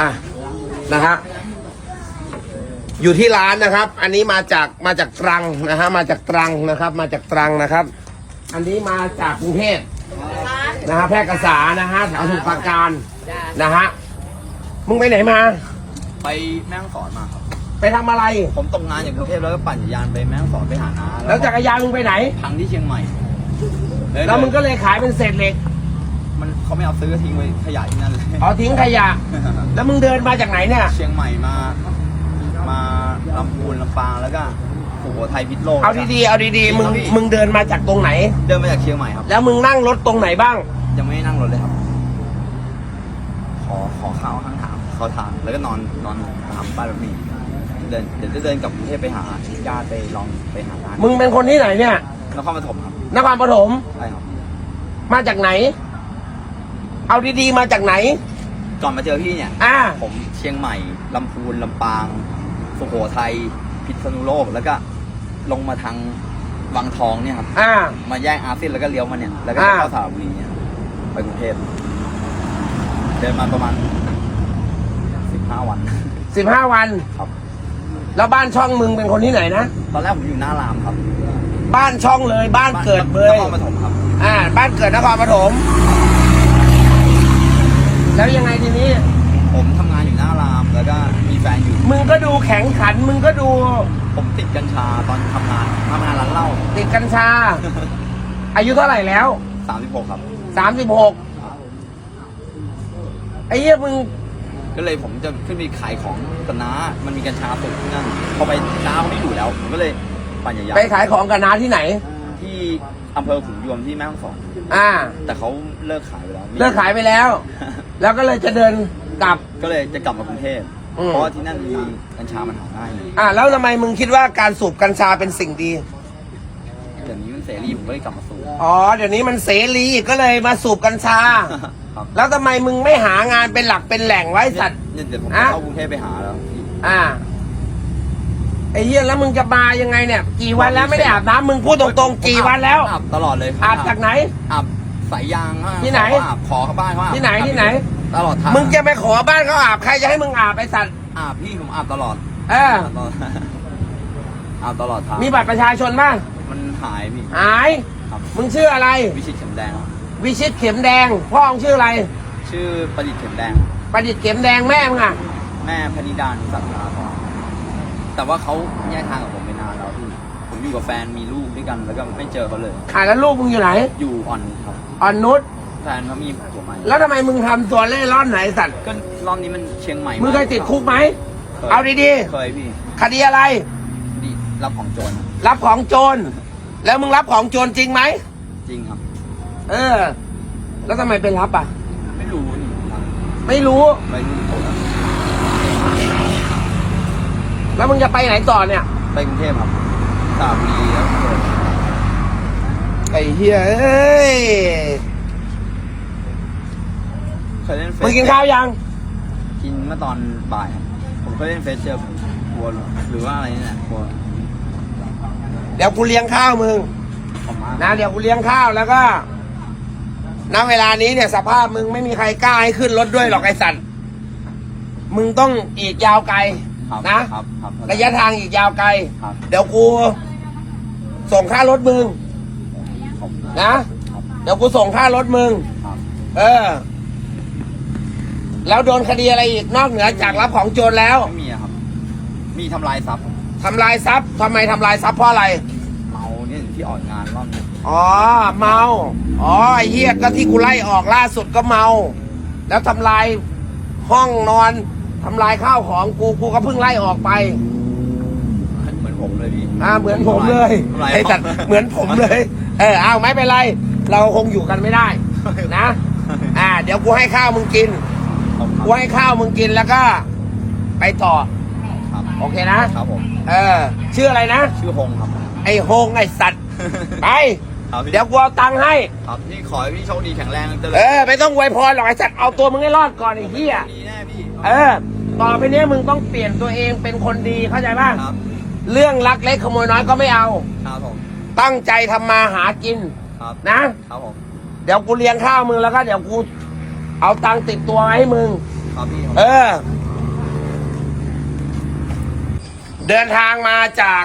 อะนะฮะอยู่ที่ร้านนะครับ อันนี้มาจากมาจากตรังนะฮะมาจากตรังนะครับ มาจากตรังนะครับ อันนี้มาจากกรุงเทพนะฮะแพร่กษานะฮะแถวสมุทรปราการนะฮะมึงไปไหนมา ไปแม่ฮ่องสอนมาครับ ไปทำอะไร ผมตกงานอยู่กรุงเทพแล้วก็ปั่นจักรยานไปแม่ฮ่องสอนไปหาน้าแล้วจักรยานมึงไปไหน พังที่เชียงใหม่ แล้วมึงก็เลยขายเป็นเศษเหล็ก มันเขาไม่เอาซื้อทิ้งไว้ขยะที่นั่นเลยเอาทิ้งขยะ แล้วมึงเดินมาจากไหนเนี่ย เชียงใหม่มา มาลำพูนลำปางแล้วก็สุโขทัยพิษณุโลกเอาดีๆ เอาดีๆ มึงมึงเดินมาจากตรงไหน เดินมาจากเชียงใหม่ครับ แล้วมึงนั่งรถตรงไหนบ้าง ยังไม่ได้นั่งรถเลยครับ ขอขอข้าวข้างทางเข้าทางแล้วก็นอนนอนตามป้ายรถเมล์เดินเดี๋ยวจะเดินกลับกรุงเทพไปหาญาติไปลองไปหาร้านมึงเป็นคนที่ไหนเนี่ยนครปฐมครับนครปฐมใช่ครับ มาจากไหน เอาดีๆมาจากไหน ก่อนมาเจอพี่เนี่ย อ่า ผมเชียงใหม่ลำพูนลำปางสุโขทัยพิษณุโลกแล้วก็ลงมาทางวังทองเนี่ยครับ อ่า มาแยกอาเซียนแล้วก็เลี้ยวมาเนี่ย แล้วก็อ่าจะเข้าสระบุรีเนี่ยไปกรุงเทพเดินมาประมาณสิบห้าวัน สิบห้าวันครับ แล้วบ้านช่องมึงเป็นคนที่ไหนนะ ตอนแรกผมอยู่หน้ารามครับ บ้านช่องเลยบ้านเกิดเลนยครปฐมครับ อ่า บ้านเกิดนครปฐม แล้วยังไงทีนี้ ผมทำงานอยู่หน้ารามแล้วก็มีแฟนอยู่ มึงก็ดูแข็งขัน มึงก็ดูผมติดกัญชาตอนทำงานทำงานร้านเหล้า ติดกัญชา อายุเท่าไหร่แล้วสามสิบหกครับ สามสิบหกไอ้เหี้ยมึง ก็เลยผมจะขึ้นไปขายของกับน้ามันมีกัญชาปลูกที่นั่นพอไปน้าเขาไม่อยู่แล้ว ผมก็เลยปั่นจักรยานไปขายของกับน้าที่ไหน ที่อำเภอขุนยวมที่แม่ฮ่องสอนอ่า แต่เขาเลิกขายไปแล้วเลิกขายไปแล้ว แล้วก็เลยจะเดินกลับ ก็เลยจะกลับมากรุงเทพอืม เพราะว่าที่นั่นมีกัญชามันหาง่ายอ่าแล้วทำไมมึงคิดว่าการสูบกัญชาเป็นสิ่งดี เดี๋ยวนี้มันเสรีผมก็เลยกลับมาสูบอ๋อ เดี๋ยวนี้มันเสรีก็เลยมาสูบกัญชา ครับแล้วทำไมมึงไม่หางานเป็นหลักเป็นแหล่งไว้สัตว์ เนี่ยเดี๋ยวผมอะจะเข้ากรุงเทพไปหาแล้วพี่อ่า ไอ้เหี้ยแล้วมึงจะมายังไงเนี่ย กี่วันแล้วไม่ได้อาบน้ำมึงพูดตรงๆ กี่วันแล้วอาบตลอดเลยอาบจากไหน อาบสายยางมากที่ไหนขออาบขอเข้าบ้านเขาอาบที่ไหนที่ไหน ตลอดทางมึงจะไปขอบ้านเขาอาบใครจะให้มึงอาบไอ้สัตว์อาบพี่ผมอาบตลอด เออตลอดอาบตลอดทางมีบัตรประชาชนบ้างมันหายพี่หายครับมึงชื่ออะไร วิชิตเข็มแดง วิชิตเข็มแดง พ่อมึงชื่ออะไร ชื่อประดิษฐ์เข็มแดง ประดิษฐ์เข็มแดงแม่มึงอะ แม่พนิดานิสัตนาทอง แต่ว่าเขาแยกทางกับผมไปนานแล้วพี่ผมอยู่กับแฟนมีลูกด้วยกันแล้วก็ไม่เจอเขาเลย อ่าแล้วลูกมึงอยู่ไหนอยู่อ่อนครับอ่อนนุชแฟนเขามีผัวใหม่แล้วทำไมมึงทำตัวเล่ร่อนไหนสัตว์ก็รอบนี้มันเชียงใหม่มึงเคยติดคุกไหมเคยเอาดีเคยพี่ๆคดีอะไร ดีรับของโจรรับของโจร แล้วมึงรับของโจรจริงไหมจริงครับ เออ แล้วทำไมไปรับอะ ไม่รู้นี่ครับไม่รู้ ไปรู้ผม แล้วมึงจะไปไหนต่อเนี่ย ไปกรุงเทพครับสระบุรีแล้วไอ้เฮียเอ้ยเคยเล่นเฟซมึงกินข้าวยัง กินเมื่อตอนบ่ายครับผมเคยเล่นเฟซเจอบัวหรือว่าอะไรนี่แหละบัวเดี๋ยวกูเลี้ยงข้าวมึงขอบมากนะเดี๋ยวกูเลี้ยงข้าวแล้วก็ณเวลานี้เนี่ยสภาพมึงไม่มีใครกล้าให้ขึ้นรถด้วยหรอกไอ้สัตว์มึงต้องอีกยาวไกล ครับนะ ครับครับระยะทางอีกยาวไกล ครับเดี๋ยวกู ส่งค่ารถมึง ขอบนะ ครับเดี๋ยวกูส่งค่ารถมึง ครับเออ แล้วโดนคดีอะไรอีกนอกเหนือจากรับของโจรแล้วไม่มีอะครับ มีทำลายทรัพย์ทำลายทรัพย์ทำไมทำลายทรัพย์เพราะอะไร เมาเนี่ยที่ออกงานรอบนี้อ๋อเมา อ๋อไอ้เหี้ยก็ที่กูไล่ออกล่าสุดก็เมา แล้วทำลายห้องนอน ทำลายข้าวของกูกูก็เพิ่งไล่ออกไป เหมือนผมเลยพี่ อ่าเหมือนผมเลยทำลาย ไอ้สัตว์เหมือนผมเลย เออเอาไม่เป็นไร เราคงอยู่กันไม่ได้นะ อ่า เดี๋ยวกูให้ข้าวมึงกินขอบกูให้ข้าวมึงกินแล้วก็ ไปต่อ ครับโอเคนะ ครับผมเออ ชื่ออะไรนะ ชื่อฮงครับไอ้โฮงไอ้สัตว์ ไป ครับพี่เดี๋ยวกูเอาตังค์ให้ ครับพี่ขอให้พี่โชคดีแข็งแรงเจริญเออ ไม่ต้องอวยพรหรอกไอ้สัตว์เอาตัวมึงให้รอดก่อนไอ้เหี้ย ดีแน่พี่เออ ต่อไปเนี้ยมึงต้องเปลี่ยนตัวเองเป็นคนดีเข้าใจป่ะครับ เรื่องลักเล็กขโมยน้อยก็ไม่เอา ครับผม ตั้งใจทำมาหากินครับ นะครับผม เดี๋ยวกูเลี้ยงข้าวมึงแล้วก็เดี๋ยวกูเอาตังค์ติดตัวมาให้มึง ครับพี่เออ เดินทางมาจาก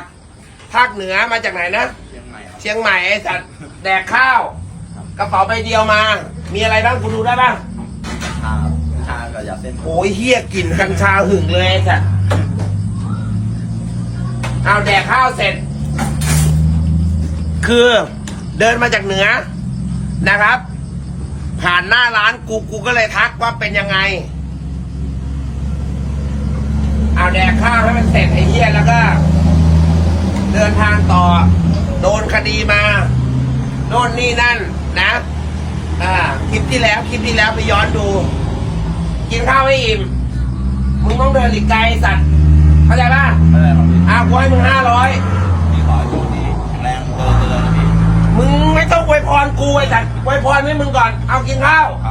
ภาคเหนือมาจากไหนนะ เชียงใหม่ครับ เชียงใหม่ไอ้สัตว์แดกข้าว กระเป๋าใบเดียวมา มีอะไรบ้างกูดูได้บ้างชา ยับเส้นโอ้ยเฮียกลิ่นกัญชาหึงเลยไอ้สัตว์เอาแดกข้าวเสร็จ คือเดินมาจากเหนือนะครับ ผ่านหน้าร้านกูกูก็เลยทักว่าเป็นยังไง เอาแดกข้าวให้มันเสร็จไอ้เหี้ยแล้วก็ เดินทางต่อ โดนคดีมา โน่นนี่นั่นนะ อ่า คลิปที่แล้ว คลิปที่แล้วไปย้อนดู กินข้าวไม่อิ่ม มึงต้องเดินหลีกไกลไอ้สัตว์ เข้าใจป่ะไม่เป็นไรครับพี่อ้าวกูให้มึงห้าร้อย พี่ขอให้โชคดีแข็งแรงเจริญเจริญนะพี่ มึงไม่ต้องอวยพรกูไอ้สัตว์อวยพรให้มึงก่อน เอากินข้าว ค